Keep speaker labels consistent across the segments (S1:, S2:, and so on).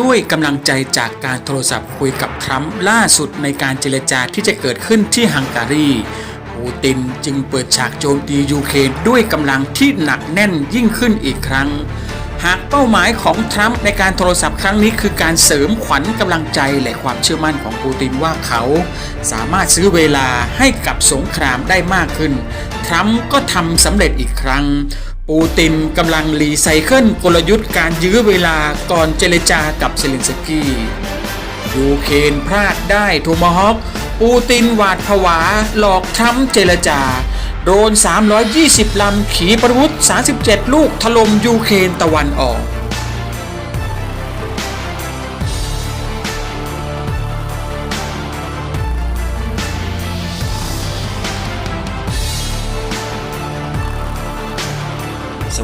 S1: ด้วยกำลังใจจากการโทรศัพท์คุยกับทรัมป์ล่าสุดในการเจรจาที่จะเกิดขึ้นที่ฮังการีปูตินจึงเปิดฉากโจมตียูเครนด้วยกำลังที่หนักแน่นยิ่งขึ้นอีกครั้ง หากเป้าหมายของทรัมป์ในการโทรศัพท์ครั้งนี้คือการเสริมขวัญกำลังใจและความเชื่อมั่นของปูตินว่าเขา สามารถซื้อเวลาให้กับสงครามได้มากขึ้น ทรัมป์ก็ทำสำเร็จอีกครั้ง ปูตินกำลังรีไซเคิลกลยุทธ์การยื้อเวลาก่อนเจรจากับเซเลนสกี้ยูเครนพลาดได้โทมาฮอคปูตินหวาดผวาหลอกทรัมป์เจรจาโดน 320 ลำขีปนาวุธ 37 ลูกถล่มยูเครนตะวันออก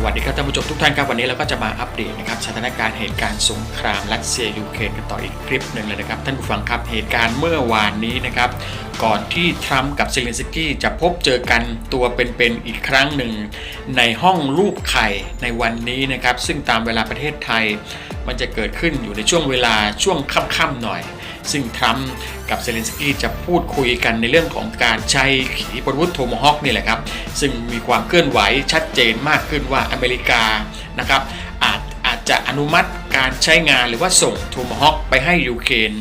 S1: วัสดีครับท่านผู้ชมทุกท่านครับวันนี้เราก็จะมาอัปเดตนะครับสถานการณ์เหตุการณ์สงครามรัสเซียยูเครนกันต่ออีกคลิปหนึ่งเลยนะครับท่านผู้ฟังครับเหตุการณ์เมื่อวานนี้นะครับก่อนที่ทรัมป์กับเซเลนสกี้จะพบเจอกันตัวเป็นๆอีกครั้งหนึ่งในห้องรูปไข่ในวันนี้นะครับซึ่งตามเวลาประเทศไทย มันจะเกิดขึ้นอยู่ในช่วงเวลาช่วงค่ำๆหน่อย ซึ่งทรัมป์กับเซเลนสกี้จะพูดคุยกันในเรื่องของการใช้ขีปนาวุธโทมฮอคนี่แหละครับ ซึ่งมีความเคลื่อนไหวชัดเจนมากขึ้นว่าอเมริกานะครับอาจอาจจะอนุมัติการใช้งานหรือว่าส่งโทมฮอคไปให้ยูเครน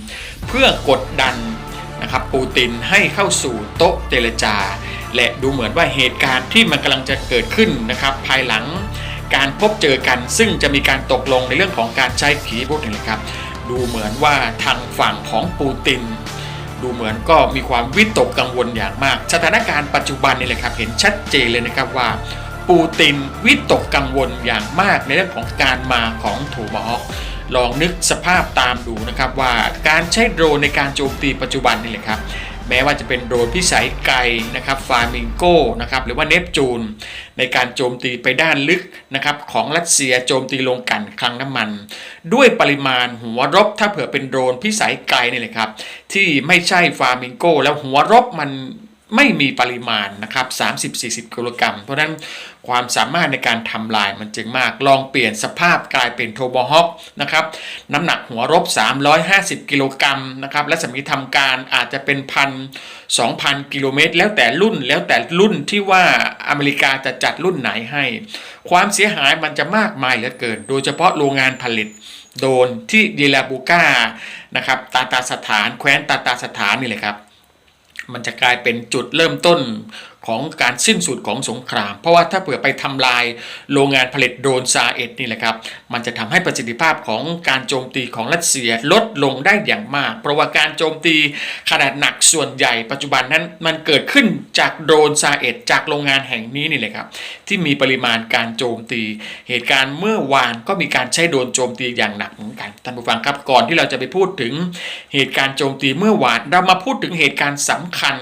S1: เพื่อกดดันนะครับปูตินให้เข้าสู่โต๊ะเจรจา และดูเหมือนว่าเหตุการณ์ที่มันกำลังจะเกิดขึ้นนะครับภายหลัง การพบเจอกัน ซึ่งจะมีการตกลงในเรื่องของการใช้ขีปนาวุธนี่แหละครับ ดูเหมือนว่าทางฝั่งของปูติน ดูเหมือนก็มีความวิตกกังวลอย่างมาก สถานการณ์ปัจจุบันนี่แหละครับ เห็นชัดเจนเลยนะครับว่า ปูตินวิตกกังวลอย่างมากในเรื่องของการมาของโทมาฮอคลองนึกสภาพตามดูนะครับว่าการใช้โดรนในการโจมตีปัจจุบันนี่แหละครับ แม้ว่าจะเป็นโดรนพิสัยไกลนะครับฟาร์มิงโกนะครับหรือว่าเนปจูน ในการโจมตีไปด้านลึกนะครับของรัสเซียโจมตีลงกันคลังน้ำมัน ด้วยปริมาณหัวรบถ้าเผื่อเป็นโดรนพิสัยไกลนี่แหละครับที่ไม่ใช่ฟาร์มิงโกแล้วหัวรบมัน ไม่มีปริมาณนะครับ 30-40 กิโลกรัม เพราะนั้นความสามารถในการทำลายมันจึงมาก ลองเปลี่ยนสภาพกลายเป็นโทบอฮอคนะครับ น้ำหนักหัวรบ 350 กิโลกรัมนะครับ และสมรรถทำการอาจจะเป็นพัน2,000 กิโลเมตร แล้วแต่รุ่น แล้วแต่รุ่นที่ว่าอเมริกาจะจัดรุ่นไหนให้ ความเสียหายมันจะมากมายเหลือเกิน โดยเฉพาะโรงงานผลิตโดนที่เดลาบูก้านะครับ ตาตาสถาน แคว้นตาตาสถานนี่แหละครับ มันจะกลายเป็นจุดเริ่มต้นของการสิ้นสุดของสงคราม เพราะว่าถ้าเผื่อไปทำลายโรงงานผลิตโดรนซาเอ็ดนี่แหละครับ มันจะทำให้ประสิทธิภาพของการโจมตีของรัสเซียลดลงได้อย่างมาก เพราะว่าการโจมตีขนาดหนักส่วนใหญ่ปัจจุบันนั้นมันเกิดขึ้นจากโดรนซาเอ็ดจากโรงงานแห่งนี้นี่แหละครับที่มีปริมาณการโจมตี เหตุการณ์เมื่อวานก็มีการใช้โดรนโจมตีอย่างหนักเหมือนกันท่านผู้ฟังครับก่อนที่เราจะไปพูดถึงเหตุการณ์โจมตีเมื่อวานเรามาพูดถึงเหตุการณ์สำคัญ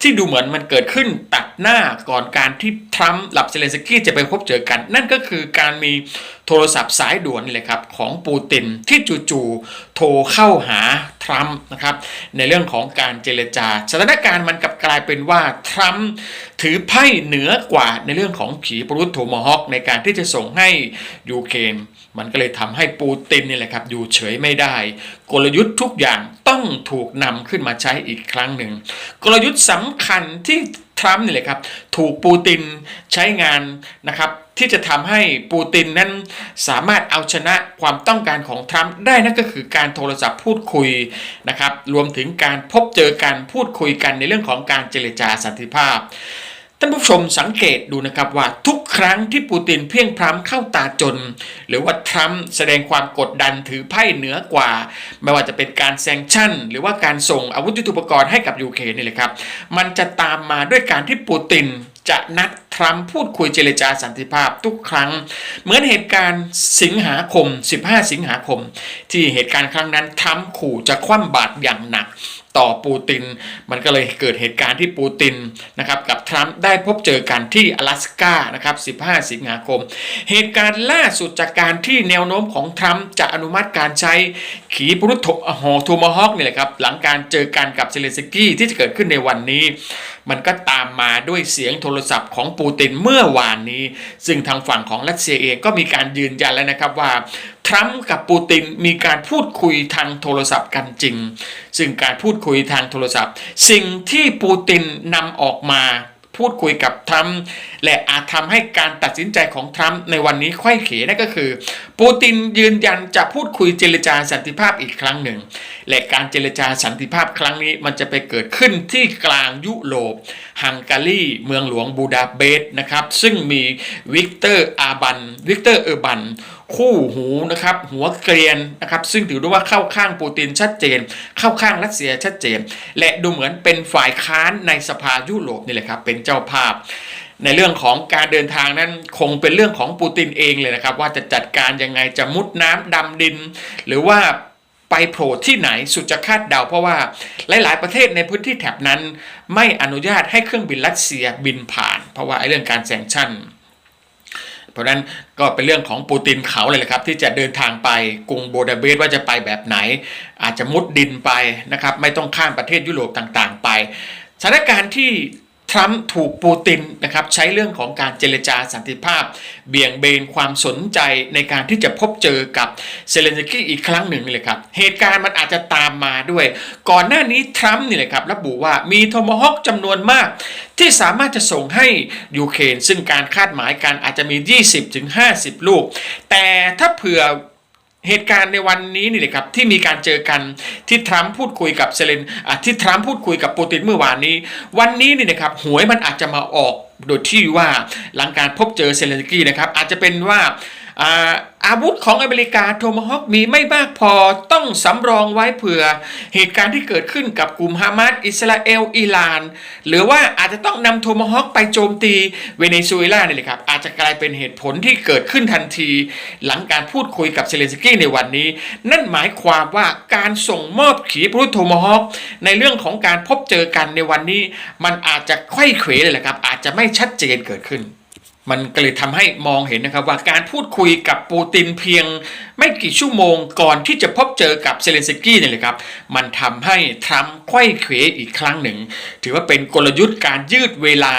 S1: ที่ดูเหมือนมันเกิดขึ้นตัดหน้าก่อนการที่ทรัมป์หลับเซเลนสกี้จะไปพบเจอกัน นั่นก็คือการมี ทรศัพท์สายด่วนนี่แหละครับของปูตินที่จู่ๆโทรเข้าหาทรัมป์นะครับในเรื่องของการเจรจาสถานการณ์มันกลับกลายเป็นว่าทรัมป์ถือไพ่เหนือกว่าในเรื่องของขีปนาวุธโทมฮอคในการที่จะส่งให้ยูเครนมันก็เลยทำให้ปูตินนี่แหละครับอยู่เฉยไม่ได้ กลยุทธ์ทุกอย่างต้องถูกนำขึ้นมาใช้อีกครั้งหนึ่ง กลยุทธ์สำคัญที่ทรัมป์นี่แหละครับถูกปูตินใช้งานนะครับที่จะทำให้ปูตินนั้นสามารถเอาชนะความต้องการของทรัมป์ได้นั่นก็คือการโทรศัพท์พูดคุยนะครับรวมถึงการพบเจอกันพูดคุยกันในเรื่องของการเจรจาสันติภาพ ท่านผู้ชมสังเกตดูนะครับว่าทุกครั้งที่ปูตินเพียงพร้ำเข้าตาจน หรือว่าทรัมป์แสดงความกดดันถือไพ่เหนือกว่า ไม่ว่าจะเป็นการแซงชั่น หรือว่าการส่งอาวุธยุทโธปกรณ์ให้กับยูเครนนี่แหละครับ มันจะตามมาด้วยการที่ปูติน จะนัดทรัมป์พูดคุยเจรจาสันติภาพทุกครั้ง เหมือนเหตุการณ์สิงหาคม 15 สิงหาคม ที่เหตุการณ์ครั้งนั้นทรัมป์ขู่จะคว่ำบาตรอย่างหนักต่อปูติน มันก็เลยเกิดเหตุการณ์ที่ปูตินนะครับกับทรัมป์ได้พบเจอกันที่阿拉สกานะครับ 15 สิงหาคม เหตุการณ์ล่าสุดจากการที่แนวโน้มของทรัมป์จะอนุมัติการใช้ขีปนาวุธหอทูมาฮอคนี่แหละครับหลังการเจอกันกับเซเลนสกี้ที่จะเกิดขึ้นในวันนี้ มันก็ตามมาด้วยเสียงโทรศัพท์ของปูตินเมื่อวานนี้ ซึ่งทางฝั่งของรัสเซียเองก็มีการยืนยันแล้วนะครับว่าทรัมป์กับปูตินมีการพูดคุยทางโทรศัพท์กันจริง ซึ่งการพูดคุยทางโทรศัพท์ สิ่งที่ปูตินนำออกมาพูดคุยกับทรัมป์และอาจทำให้การตัดสินใจของทรัมป์ในวันนี้ไขว้เขนั่นก็คือ ปูตินยืนยันจะพูดคุยเจรจาสันติภาพอีกครั้งหนึ่ง และการเจรจาสันติภาพครั้งนี้มันจะไปเกิดขึ้นที่กลางยุโรปฮังการีเมืองหลวงบูดาเปสต์นะครับซึ่งมีวิกเตอร์อาบันวิกเตอร์เออร์บันคู่หูนะครับหัวเกรียนนะครับซึ่งถือได้ว่าเข้าข้างปูตินชัดเจน เข้าข้างรัสเซียชัดเจน และดูเหมือนเป็นฝ่ายค้านในสภายุโรปนี่แหละครับเป็นเจ้าภาพ ในเรื่องของการเดินทางนั้นคงเป็นเรื่องของปูตินเองเลยนะครับ ว่าจะจัดการยังไงจะมุดน้ำดำดิน หรือว่าไปโผล่ที่ไหนสุดจะคาดเดาเพราะว่าหลาย ๆ ประเทศในพื้นที่แถบนั้น ไม่อนุญาตให้เครื่องบินรัสเซียบินผ่าน เพราะว่าไอ้เรื่องการแซงชั่นเพราะฉะนั้นก็เป็นเรื่องของปูตินเขาเลยแหละครับ ที่จะเดินทางไปกรุงโบดาเปสต์ว่าจะไปแบบไหน อาจจะมุดดินไปนะครับ ไม่ต้องข้ามประเทศยุโรปต่างๆ ไปสถานการณ์ที่ ทรัมป์ถูกปูตินนะครับใช้เรื่องของการเจรจาสันติภาพ เบี่ยงเบนความสนใจในการที่จะพบเจอกับเซเลนสกี้อีกครั้งหนึ่งเลยครับ เหตุการณ์มันอาจจะตามมาด้วย ก่อนหน้านี้ทรัมป์นี่แหละครับระบุว่ามีโทมฮอคจำนวนมาก ที่สามารถจะส่งให้ยูเครนซึ่งการคาดหมายการอาจจะมี 20-50 ลูก แต่ถ้าเผื่อ เหตุการณ์ในวันนี้นี่แหละครับที่มีการเจอกันที่ทรัมป์พูดคุยกับเซเลนที่ทรัมป์พูดคุยกับปูตินเมื่อวานนี้ วันนี้นี่นะครับหวยมันอาจจะมาออกโดยที่ว่าหลังการพบเจอเซเลนสกี้นะครับอาจจะเป็นว่า อาวุธของอเมริกาโทมฮอคมีไม่มากพอต้องสำรองไว้เผื่อ เหตุการณ์ที่เกิดขึ้นกับกลุ่มฮามาสอิสราเอลอิหร่าน หรือว่าอาจจะต้องนำโทมฮอคไปโจมตีเวเนซุเอลาเนี่ยเลยครับ อาจจะกลายเป็นเหตุผลที่เกิดขึ้นทันที หลังการพูดคุยกับเซเลนสกี้ในวันนี้ นั่นหมายความว่าการส่งมอบขีปนาวุธโทมฮอคในเรื่องของการพบเจอกันในวันนี้ มันอาจจะไขว้เขวเลยแหละครับอาจจะไม่ชัดเจนเกิดขึ้น มันก็เลยทำให้มองเห็นนะครับว่าการพูดคุยกับปูตินเพียงไม่กี่ชั่วโมงก่อนที่จะพบเจอกับเซเลนสกี้เนี่ยเลยครับ มันทำให้ทรัมป์ไขว้เขวอีกครั้งหนึ่ง ถือว่าเป็นกลยุทธ์การยืดเวลา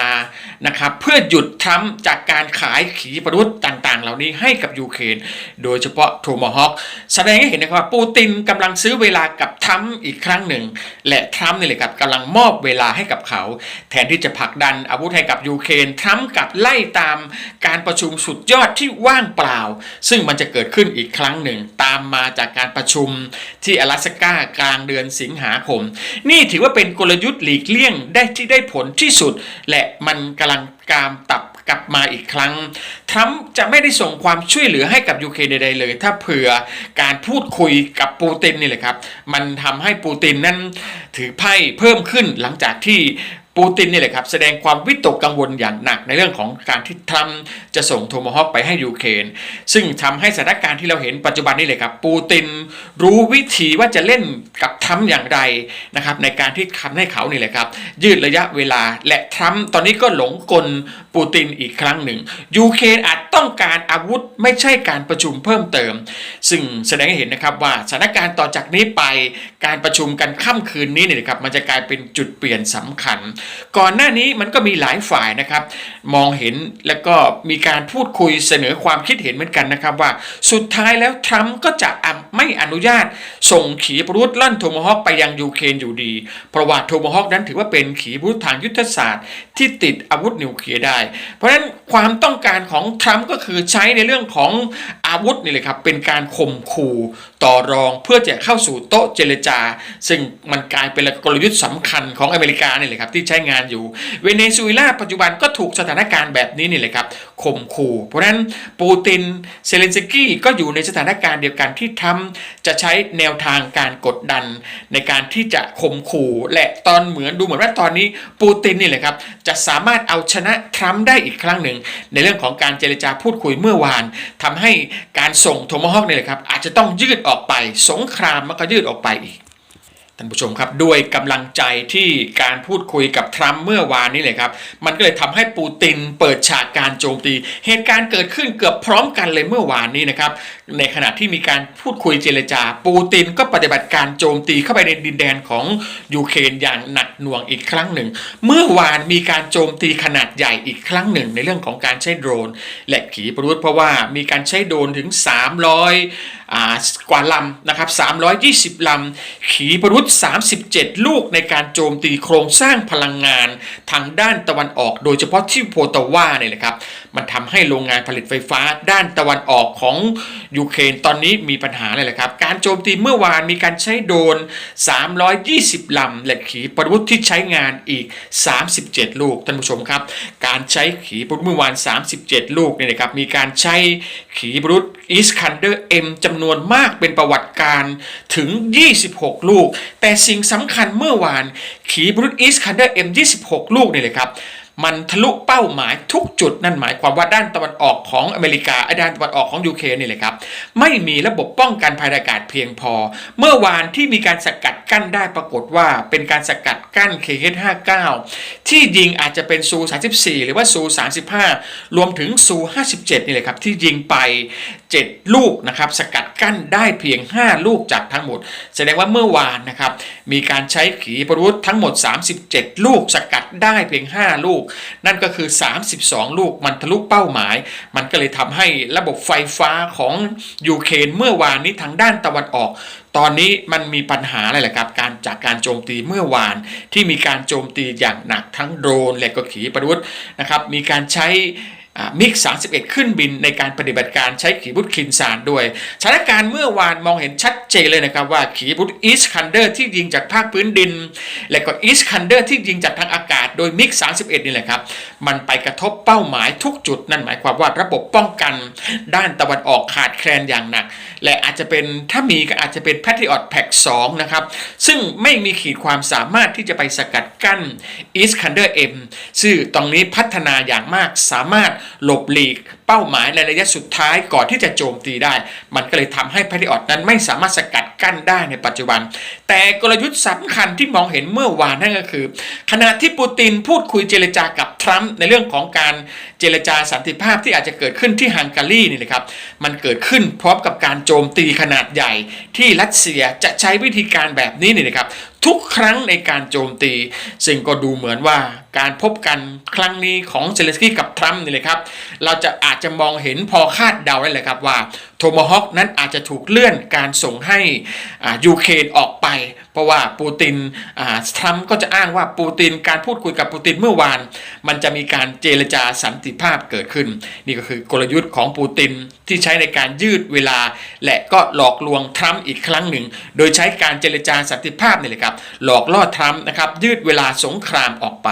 S1: นะครับเพื่อหยุดทรัมป์จากการขายขีปนาวุธต่าง ๆ เหล่านี้ให้กับยูเครนโดยเฉพาะโทมฮอคแสดงให้เห็นนะครับว่าปูตินกำลังซื้อเวลากับทรัมป์อีกครั้งหนึ่ง และทรัมป์นี่แหละครับกำลังมอบเวลาให้กับเขา แทนที่จะผลักดันอาวุธให้กับยูเครนทรัมป์กลับไล่ตามการประชุมสุดยอดที่ว่างเปล่า ซึ่งมันจะเกิดขึ้นอีกครั้งหนึ่ง ตามมาจากการประชุมที่อลาสก้ากลางเดือนสิงหาคม นี่ถือว่าเป็นกลยุทธ์หลีกเลี่ยงได้ที่ได้ผลที่สุด และมันกำลังกามตับ กลับมาอีกครั้ง ทรัมป์จะไม่ได้ส่งความช่วยเหลือให้กับยูเครนใดๆเลย ถ้าเผื่อการพูดคุยกับปูตินนี่แหละครับ มันทำให้ปูตินนั้นถือไพ่เพิ่มขึ้นหลังจากที่ ปูตินนี่แหละครับแสดงความวิตกกังวลอย่างหนักในเรื่องของการที่ทรัมป์จะส่งโทมฮอคไปให้ยูเครนซึ่งทำให้สถานการณ์ที่เราเห็นปัจจุบันนี่เลยครับ ปูตินรู้วิธีว่าจะเล่นกับทรัมป์อย่างไรนะครับในการที่ทำให้เขานี่แหละครับ ยืดระยะเวลาและทรัมป์ตอนนี้ก็หลงกลปูตินอีกครั้งหนึ่งยูเครนอาจต้องการอาวุธไม่ใช่การประชุมเพิ่มเติม ซึ่งแสดงให้เห็นนะครับว่าสถานการณ์ต่อจากนี้ไปการประชุมกันค่ำคืนนี้เนี่ยนะครับมันจะกลายเป็นจุดเปลี่ยนสำคัญก่อนหน้านี้มันก็มีหลายฝ่ายนะครับ มองเห็นแล้วก็มีการพูดคุยเสนอความคิดเห็นเหมือนกันนะครับว่า สุดท้ายแล้วทรัมป์ก็จะไม่อนุญาต ส่งขีปนาวุธล่นโทมฮอคไปยังยูเครนอยู่ดี เพราะว่าโทมฮอคนั้นถือว่าเป็นขีปนาวุธทางยุทธศาสตร์ที่ติดอาวุธนิวเคลียร์ได้ เพราะฉะนั้นความต้องการของทรัมป์ก็คือใช้ในเรื่องของอาวุธนี่เลยครับเป็นการข่มขู่ต่อรองเพื่อจะเข้าสู่โต๊ะเจรจา ซึ่งมันกลายเป็นกลยุทธ์สำคัญของอเมริกานี่แหละครับที่ใช้งานอยู่ เวเนซุเอลาปัจจุบันก็ถูกสถานการณ์แบบนี้นี่แหละครับข่มขู่ เพราะฉะนั้นปูตินเซเลนสกี้ก็อยู่ในสถานการณ์เดียวกันที่ทำจะใช้แนวทางการกดดัน ในการที่จะข่มขู่และตอนเหมือนดูเหมือนว่าตอนนี้ปูตินนี่แหละครับจะสามารถเอาชนะทรัมป์ได้อีกครั้งหนึ่ง ในเรื่องของการเจรจาพูดคุยเมื่อวานทำให้การส่งโทมฮอคเนี่แหละครับอาจจะต้องยืดออกไป สงครามมันก็ยืดออกไปอีกานผู้ชมครับด้วยกำลังใจที่การพูดคุยกับทรัมป์เมื่อวานนี้เลยครับ มันก็เลยทำให้ปูตินเปิดฉากการโจมตี เหตุการณ์เกิดขึ้นเกือบพร้อมกันเลยเมื่อวานนี้นะครับ ในขณะที่มีการพูดคุยเจรจา ปูตินก็ปฏิบัติการโจมตีเข้าไปในดินแดนของยูเครนอย่างหนักหน่วงอีกครั้งหนึ่ง เมื่อวานมีการโจมตีขนาดใหญ่อีกครั้งหนึ่ง ในเรื่องของการใช้โดรน และขีปนาวุธเพราะว่ามีการใช้โดรนถึง 300อ่ากว่าลำนะครับ320ลำขีปนาวุธ37 ลูกในการโจมตีโครงสร้างพลังงาน ทางด้านตะวันออก โดยเฉพาะที่โพตาวาเนี่ยแหละครับ มันทำให้โรงงานผลิตไฟฟ้าด้านตะวันออกของยูเครนตอนนี้มีปัญหาเลยแหละครับ การโจมตีเมื่อวานมีการใช้โดน 320 ลำและขีปนาวุธที่ใช้งานอีก 37 ลูกท่านผู้ชมครับ การใช้ขีปนาวุธเมื่อวาน 37 ลูกเนี่ยนะครับมีการใช้ขีปนาวุธอิสคันเดอร์เอ็มจำนวนมากเป็นประวัติการถึง 26 ลูก แต่สิ่งสำคัญเมื่อวานขีปนาวุธอิสคันเดอร์เอ็ม26 ลูกเนี่ยเลยครับ มันทะลุเป้าหมายทุกจุดนั่นหมายความว่าด้านตะวันออกของอเมริกาไอ้ด้านตะวันออกของยูเครนนี่เลยครับไม่มีระบบป้องกันภัยอากาศเพียงพอ เมื่อวานที่มีการสกัดกั้นได้ปรากฏว่าเป็นการสกัดกั้น KH59 ที่ยิงอาจจะเป็นซู34หรือว่าซู35รวมถึงซู57นี่เลยครับที่ยิงไป 7 ลูกนะครับสกัดกั้นได้เพียง 5 ลูกจากทั้งหมด แสดงว่าเมื่อวานนะครับมีการใช้ขีปนาวุธทั้งหมด 37 ลูกสกัดได้เพียง 5 ลูกนั่นก็คือ 32 ลูกมันทะลุเป้าหมาย มันก็เลยทำให้ระบบไฟฟ้าของยูเครนเมื่อวานนี้ทางด้านตะวันออก ตอนนี้มันมีปัญหาอะไรแหละครับการจากการโจมตีเมื่อวาน ที่มีการโจมตีอย่างหนักทั้งโดรนและก็ขีปนาวุธนะครับมีการใช้ มิก 31 ขึ้นบินในการปฏิบัติการใช้ขีปนาวุธคินซานด้วยสถานการณ์เมื่อวานมองเห็นชัดเจนเลยนะครับว่าขีปนาวุธอีสคันเดอร์ที่ยิงจากภาคพื้นดิน และก็อีสคันเดอร์ที่ยิงจากทางอากาศโดยมิก 31 นี่แหละครับ มันไปกระทบเป้าหมายทุกจุดนั่นหมายความว่าระบบป้องกัน ด้านตะวันออกขาดแคลนอย่างหนัก และอาจจะเป็นถ้ามีก็อาจจะเป็น Patriot Pack 2 นะครับ ซึ่งไม่มีขีดความสามารถที่จะไปสกัดกั้น Iskander M ซึ่งตรงนี้พัฒนาอย่างมากสามารถหลบหลีก เป้าหมายในระยะสุดท้ายก่อนที่จะโจมตีได้ มันก็เลยทำให้ Patriot นั้นไม่สามารถสกัดกั้นได้ในปัจจุบัน แต่กลยุทธ์สำคัญที่มองเห็นเมื่อวานนั่นก็คือ ขณะที่ปูตินพูดคุยเจรจากับทรัมป์ในเรื่องของการเจรจาสันติภาพที่อาจจะเกิดขึ้นที่ฮังการีนี่นะครับ มันเกิดขึ้นพร้อมกับการโจมตีขนาดใหญ่ ที่รัสเซียจะใช้วิธีการแบบนี้นี่นะครับ ทุกครั้งในการโจมตี ซึ่งก็ดูเหมือนว่า การพบกันครั้งนี้ของเซเลสกี้กับทรัมป์นี่เลยครับ เราจะอาจจะมองเห็นพอคาดเดาได้เลยครับว่าโทมฮอคนั้นอาจจะถูกเลื่อนการส่งให้ยูเครนออกไป เพราะว่าปูตินทรัมป์ก็จะอ้างว่าปูตินการพูดคุยกับปูตินเมื่อวาน มันจะมีการเจรจาสันติภาพเกิดขึ้น นี่ก็คือกลยุทธ์ของปูตินที่ใช้ในการยืดเวลา และก็หลอกลวงทรัมป์อีกครั้งหนึ่ง โดยใช้การเจรจาสันติภาพนี่แหละครับหลอกล่อทรัมป์นะครับยืดเวลาสงครามออกไป